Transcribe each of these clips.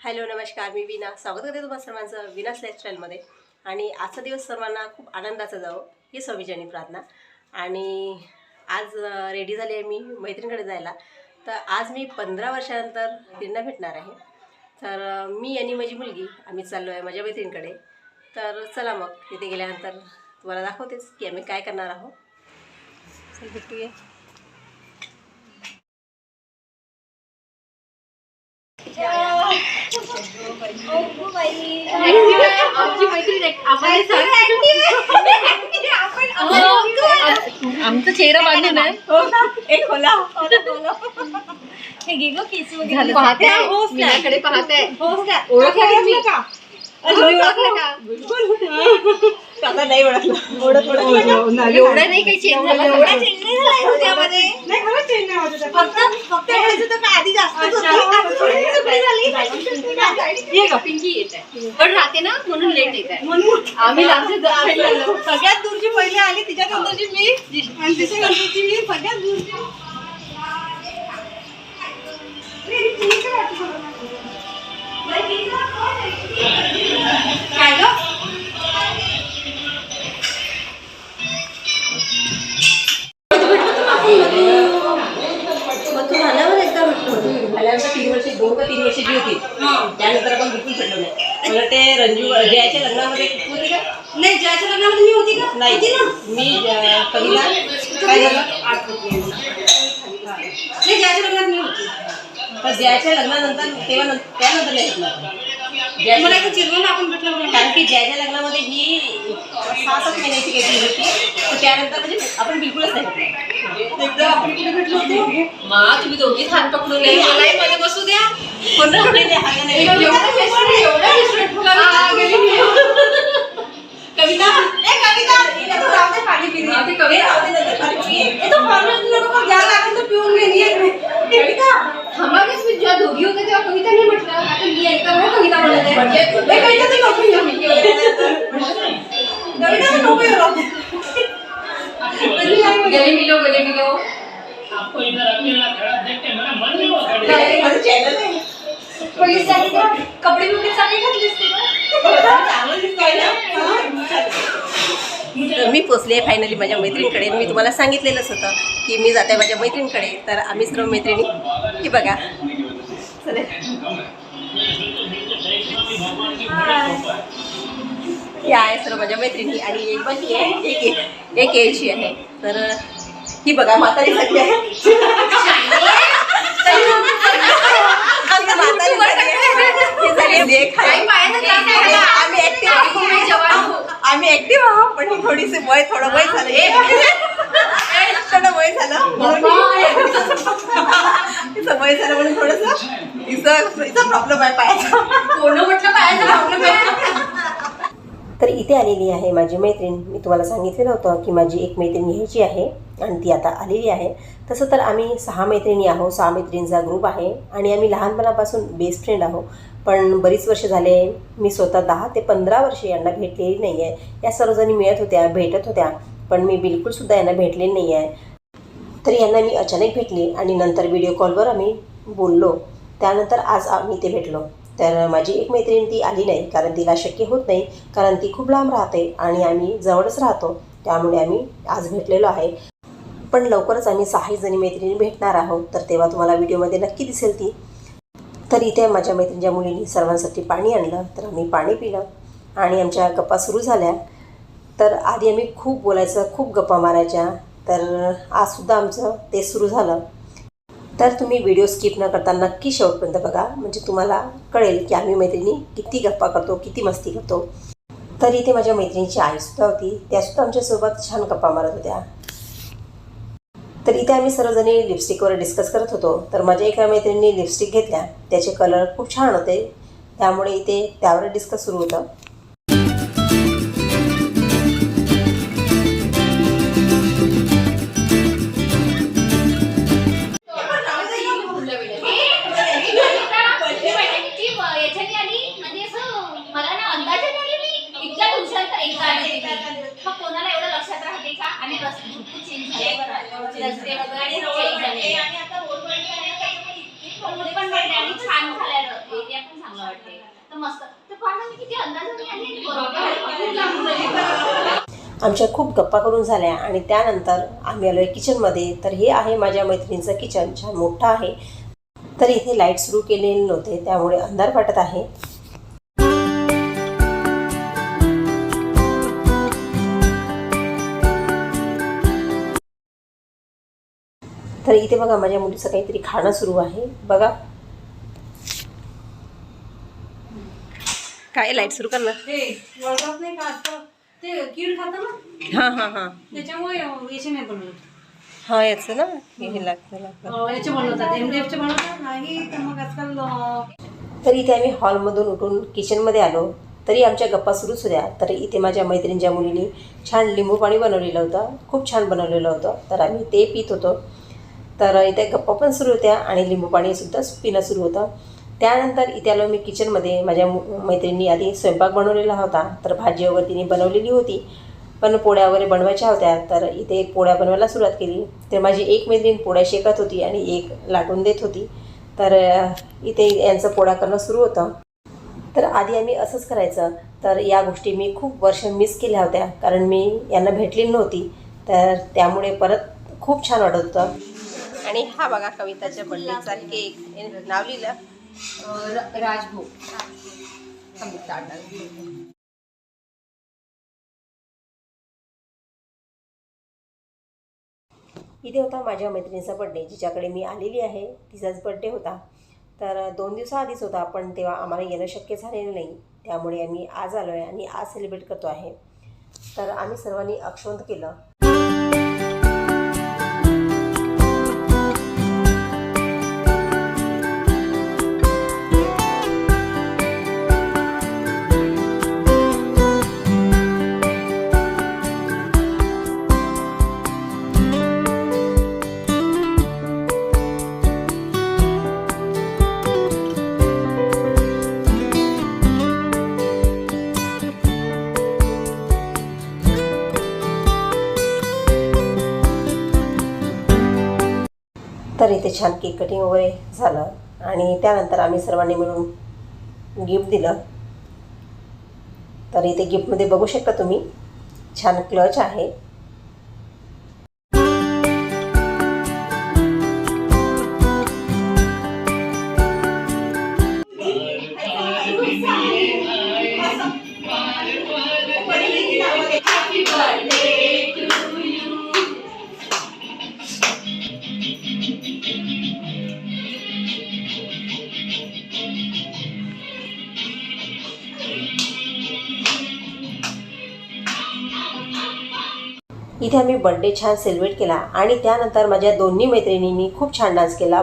Hello नमस्कार. मी विना स्वागत करते तुम्हाला सर्वांचं विनास लाईफस्टाईलमध्ये आणि आजचा दिवस सर्वांना खूप आनंदाचा जावं ही स्वामीजानी प्रार्थना. आणि आज रेडी झाली आहे मी मैत्रिणीकडे जायला. तर आज मी पंधरा वर्षानंतर तिला भेटणार आहे. तर मी आणि माझी मुलगी आम्ही चाललो आहे माझ्या मैत्रिणीकडे. तर चला मग तिथे गेल्यानंतर तुम्हाला दाखवतेच की आम्ही काय करणार आहोत. चल भेटूया. आमची आहे. सांग. आमचा चेहरा बांधून आहे झालं. पाहते. मीनाकडे पाहते. ओळखलं मी तुम्ही ओळखलं का? आता नाही ओळखलं. एवढं नाही काही चेंज झालं. ये का पिंकी येत आहे. पण राहते ना म्हणून लेट येत आहे. आम्ही लांबचे सगळ्यात दूरची पहिले आली तिच्या नंतरची मी. आणि तिच्या नंतरची मी सगळ्यात दूरची. काय ग? झाल्यानंतर तीन वर्षाची होती त्यानंतर आपण बिलकुल भेटलो नाही. मला ते रंजू जयाच्या लग्नामध्ये तू होती का? नाही जयाच्या लग्नामध्ये मी होती का? नाही. होती ना. मी कविता काय झालं? नाही जयाच्या लग्नात मी होती. तर जयाच्या लग्नानंतर तेव्हा त्यानंतर नाही भेटलो. मला इथे चिरवून आपण भेटलो. कारण की जयाच्या लग्नामध्ये ही सहा सात महिन्याची काहीतरी होती. तर त्यानंतर म्हणजे आपण बिलकुलच नाही एकदा आपण कुठे भेटलो होतो मा तुम्ही दोघीच हात पकडून ये. मलाही मध्ये बसू द्या कोणत्या कुठे हाताने नाही. एवढं फेस्टिवल, एवढं फेस्टिवल. हा, गेली मी. कविता ए कविता इला तो राहू दे पाणी पिणे हा, ती कविता. राहू दे नंतर पाणी पिणे ए तो फॉर्मल लोक को द्या लागेल तर पिऊन घे ये कविता। थांबावेच मी जेव्हा दोघी होते तेव्हा कविता नाही म्हटलं आता मी ऐकल्यामुळे कविता म्हणत आहे ए कविता तू नको येऊ कविता तू नको येऊ गले मिलो गले मिलो पोलीस जाती का? कपडे बिपडे चांगले मी पोचले फायनली माझ्या मैत्रिणीकडे. मी तुम्हाला सांगितलेलंच होतं की मी जाते माझ्या मैत्रिणीकडे. तर आम्ही सर्व मैत्रिणी ही बघा. चले. या आहे सर्व माझ्या मैत्रिणी आणि एक बाकी आहे एक एक एक यायची आहे. तर ही बघा म्हातारी सगळी आहे आमच्या म्हातारी सगळी आहे. ही सगळी लेक आहे. काही पायाचं काम नाही झालं. आम्ही ऍक्टिव्ह आहोत. आम्ही ऍक्टिव्ह आहोत. पण ही थोडीशी वय थोडं वय झालं. थोडं वय झालं. म्हणून वय झालं म्हणून थोडस तिचं तिचा प्रॉब्लेम आहे पायाचा. कोण म्हटलं पायाचं प्रॉब्लेम आहे? तर इथे आलेली आहे माझी मैत्रीण. मी तुम्हाला सांगितलेलं होतं की माझी एक मैत्रीण यायची आहे. आणि ती आता आलेली आहे. तसं तर आम्ही सहा मैत्रिणी आहोत सहा मैत्रिणींचा ग्रुप आहे आणि आम्ही लहानपणापासून बेस्ट फ्रेंड आहोत. पण बरीच वर्ष झाले मी स्वतः दहा ते पंधरा वर्षे यांना भेटलेली नाही आहे या सर्वजणी मिळत होत्या भेटत होत्या पण मी बिलकुलसुद्धा यांना भेटलेली नाही आहे तर यांना मी अचानक भेटली आणि नंतर व्हिडिओ कॉलवर आम्ही बोललो. त्यानंतर आज आम्ही ते भेटलो. तर माझी एक मैत्रीण ती आली नाही कारण तिला शक्य होत नाही कारण ती खूप लांब राहते आणि आम्ही जवळच राहतो. त्यामुळे आम्ही आज भेटलेलो आहे. पण लवकरच आम्ही सहा जणी मैत्रिणी भेटणार आहोत. तर तेव्हा तुम्हाला व्हिडिओमध्ये नक्की दिसेल ती. तर इथे माझ्या मैत्रिणीच्या मुलींनी सर्वांसाठी पाणी आणलं तर आम्ही पाणी पिलं आणि आमच्या गप्पा सुरू झाल्या. तर आधी आम्ही खूप बोलायचं खूप गप्पा मारायच्या. तर आजसुद्धा आमचं ते सुरू झालं. तर तुम्ही व्हिडिओ स्किप न करता नक्की शेवटपर्यंत बघा. म्हणजे तुम्हाला कळेल की आम्ही मैत्रिणी किती गप्पा करतो किती मस्ती करतो. तर इथे माझ्या मैत्रिणीची आईसुद्धा होती. त्यासुद्धा आमच्यासोबत छान गप्पा मारत होत्या. तर इथे आम्ही सर्वजणी लिपस्टिकवर डिस्कस करत होतो. तर माझ्या एका मैत्रिणीने लिपस्टिक घेतल्या. त्याचे कलर खूप छान होते. त्यामुळे इथे त्यावर डिस्कस सुरू होतं. वाटते. तर मस्त. तर किती अंदाजाने आणि बरोबर. आमच्या खूप गप्पा करून झाल्या आणि त्यानंतर आम्ही आलो आहे किचनमध्ये. तर हे आहे माझ्या मैत्रिणीचं किचन छान मोठं आहे. तर इथे लाइट सुरू केलेले नव्हते त्यामुळे अंधार वाटत आहे. तर इथे बघा माझ्या मुलीचं काहीतरी खाणं सुरू आहे. बघा. काय लाइट सुरू कर ना. ते वळगात नाही का आता? ते कीड खातं ना? हां हां हां. त्याच्यामुळे याचे नाही बनवत हां याचं ना? हे लागतं लागतं. अं, याचे बनवतात. एमडीएफचे बनवतात? नाही तर मग आजकाल अं, तर इथे आम्ही हॉलमधून उठून किचनमध्ये आलो. तरी आमच्या गप्पा सुरूच होत्या. तर इथे माझ्या मैत्रिणीच्या मुलीने छान लिंबू पाणी बनवलेलं होतं खूप छान बनवलेलं होतं तर आम्ही ते पित होतो. तर इथे गप्पा पण सुरू होत्या आणि लिंबू पाणीसुद्धा पिणं सुरू होतं. त्यानंतर इथे आलो मी किचनमध्ये माझ्या मु- आधी स्वयंपाक बनवलेला होता. तर भाजी वगैरे तिने बनवलेली होती. पण पोळ्या वगैरे बनवायच्या होत्या. तर इथे पोळ्या बनवायला सुरुवात केली. तर माझी एक मैत्रीण पोळ्या शेकत होती आणि एक लाटून देत होती. तर इथे यांचं पोळा करणं सुरू होतं. तर आधी आम्ही असंच करायचं. तर या गोष्टी मी खूप वर्ष मिस केल्या होत्या. कारण मी यांना भेटली नव्हती. तर त्यामुळे परत खूप छान वाटत होतं. आणि हा बघा कविताच्या बड्डेचा केक नाव लिहिलं. राजभोग. इथे होता माझ्या मैत्रिणीचा बड्डे जिच्याकडे मी आलेली आहे. तिचाच बड्डे होता. तर दोन दिवसाआधीच होता पण तेव्हा आम्हाला येणं शक्य झालेलं नाही. त्यामुळे आम्ही आज आलो आहे आणि आज सेलिब्रेट करतो आहे. तर आम्ही सर्वांनी अक्षवंत केलं. तर इथे छान केक कटिंग वगैरे झालं. आणि त्यानंतर आम्ही सर्वांनी मिळून गिफ्ट दिलं. तर इथे गिफ्टमध्ये बघू शकता तुम्ही छान क्लच आहे. इथे आम्ही बड्डे छान सेलिब्रेट केला आणि त्यानंतर माझ्या दोन्ही मैत्रिणींनी खूप छान डान्स केला.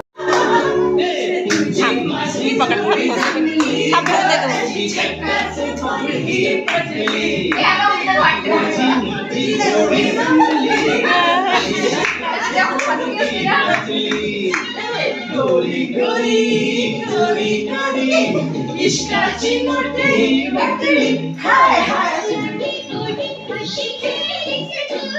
इष्टाची मोठी हाय हाय.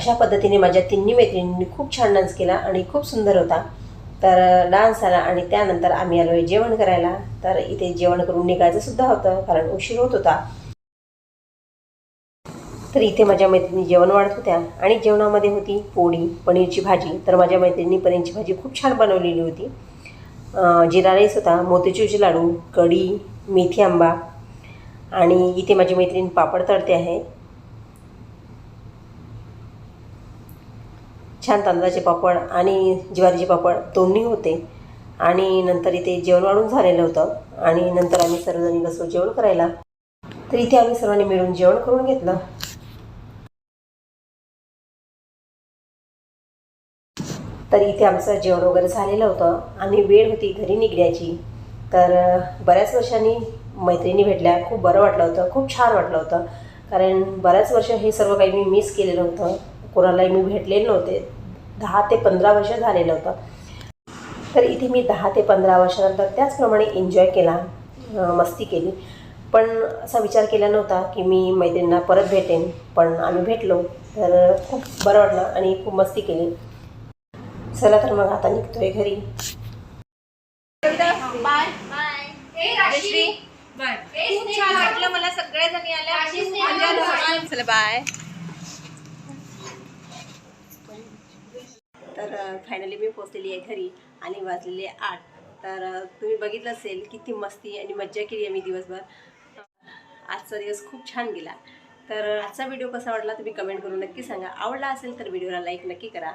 अशा पद्धतीने माझ्या तिन्ही मैत्रिणींनी खूप छान डान्स केला आणि खूप सुंदर होता. तर डान्स आला आणि त्यानंतर आम्ही आलो आहे जेवण करायला. तर इथे जेवण करून निघायचं सुद्धा होतं कारण उशीर होत होता. तर इथे माझ्या मैत्रिणी जेवण वाढत होत्या आणि जेवणामध्ये होती पोळी पनीरची भाजी. तर माझ्या मैत्रिणी पनीरची भाजी खूप छान बनवलेली होती. जिरा राईस होता मोतीचूरचे लाडू कढी मेथी आंबा. आणि इथे माझी मैत्रीण पापड तळते आहे. छान तांदळाचे पापड आणि ज्वारीचे पापड दोन्ही होते. आणि नंतर इथे जेवण वाढून झालेलं होतं. आणि नंतर आम्ही सर्वजणी बसलो जेवण करायला. तर इथे आम्ही सर्वांनी मिळून जेवण करून घेतलं. तर इथे आमचं जेवण वगैरे झालेलं होतं. आणि वेळ होती घरी निघण्याची. तर बऱ्याच वर्षांनी मैत्रिणी भेटल्या. खूप बरं वाटलं होतं. खूप छान वाटलं होतं. कारण बऱ्याच वर्ष हे सर्व काही मी मिस केलेलं होतं. कोणालाही मी भेटलेले नव्हते. दहा ते पंधरा वर्ष झालेलं होतं तर इथे मी दहा ते पंधरा वर्षानंतर त्याचप्रमाणे एन्जॉय केला. मस्ती केली. पण असा विचार केला नव्हता की मी मैत्रिणींना परत भेटेन. पण आम्ही भेटलो. तर खूप बरं वाटलं आणि खूप मस्ती केली. चला तर मग आता निघतोय घरी. बाय. बाय बाय खूप छान वाटलं मला सगळ्या जणी आल्या चला बाय तर फायनली मी पोचलेली आहे घरी आणि वाजलेले आठ. तर तुम्ही बघितलं असेल किती मस्ती आणि मज्जा केली आम्ही दिवसभर. आजचा दिवस खूप छान गेला. तर आजचा व्हिडिओ कसा वाटला तुम्ही कमेंट करून नक्की सांगा. आवडला असेल तर व्हिडिओला लाईक नक्की करा.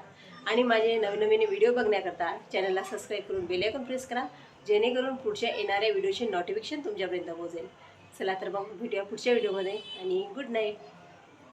आणि माझे नवीन नवीन व्हिडिओ बघण्याकरता चॅनलला सबस्क्राईब करून बेलायकॉन प्रेस करा जेणेकरून पुढच्या येणाऱ्या व्हिडिओचे नोटिफिकेशन तुमच्यापर्यंत पोहोचेल. चला तर मग भेटूया पुढच्या व्हिडिओमध्ये आणि गुड नाईट